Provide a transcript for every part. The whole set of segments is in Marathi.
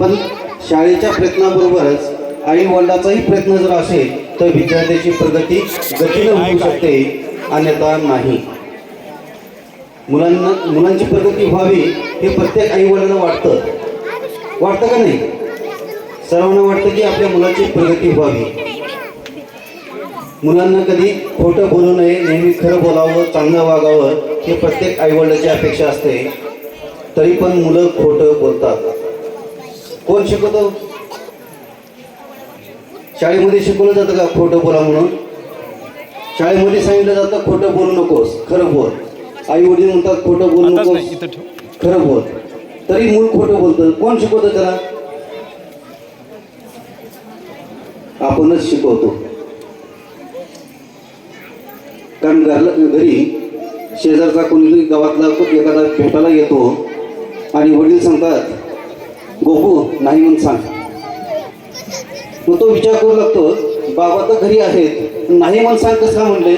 पण शाळेच्या प्रयत्नाबरोबरच आई वडिलाचाही प्रयत्न जर असेल तर विद्यार्थ्याची प्रगती गतीनं होऊ शकते अन्यथा नाही. मुलांना मुलांची प्रगती व्हावी हे प्रत्येक आई वडिलांना वाटतं. वाटतं का नाही? सर्वांना वाटतं की आपल्या मुलाची प्रगती व्हावी. मुलांना कधी खोटं बोलू नये नेहमी खरं बोलावं चांगलं वागावं हे प्रत्येक आईवडिलाची अपेक्षा असते. तरी पण मुलं खोटं बोलतात. कोण शिकवतो? शाळेमध्ये शिकवलं जातं का खोटं बोला म्हणून? शाळेमध्ये सांगितलं जातं खोटं बोलू नकोस खरं बोल. आई वडील म्हणतात खोटं बोलू नकोस खरं बोल. तरी मूल खोटं बोलतं. कोण शिकवतं त्याला? आपणच शिकवतो. कारण घरला घरी शेजारचा कोणीतरी गावातला एखादा भेटायला येतो आणि वडील सांगतात गोपू नाही म्हणून सांग. मग तो विचार करू लागतो बाबा तर घरी आहेत नाही म्हणून सांग कसं म्हणले.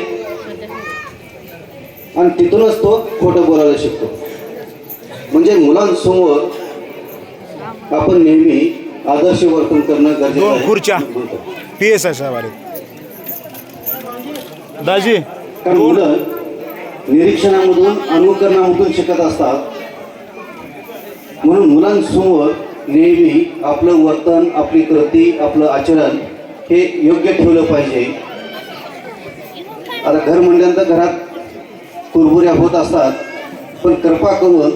आणि तिथूनच तो खोटं बोलायला शिकतो. म्हणजे मुलांसमोर आपण नेहमी आदर्श वर्तन करणं गरजेचं आहे. खुर्च्या. पी एस आले. दाजी कारण मुलं निरीक्षणामधून अनुकरणामधून शिकत असतात. म्हणून मुलांसमोर नेहमी आपलं वर्तन आपली कृती आपलं आचरण हे योग्य ठेवलं पाहिजे. आता घर म्हणल्यानंतर घरात कुरबुऱ्या होत असतात पण कृपा करून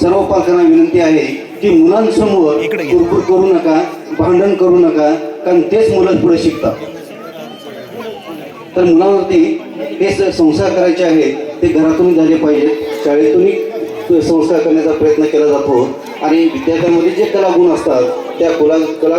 सर्व पालकांना विनंती आहे की मुलांसमोर. कुरबुर करू नका भांडण करू नका कारण तेच मुलं पुढे शिकतात. तर मुलांवरती हे संस्कार करायचे आहेत ते घरातून झाले पाहिजेत. शाळेतूनही संस्कार करण्याचा प्रयत्न केला जातो. आणि विद्यार्थ्यांमध्ये जे कलागुण असतात त्या कला कला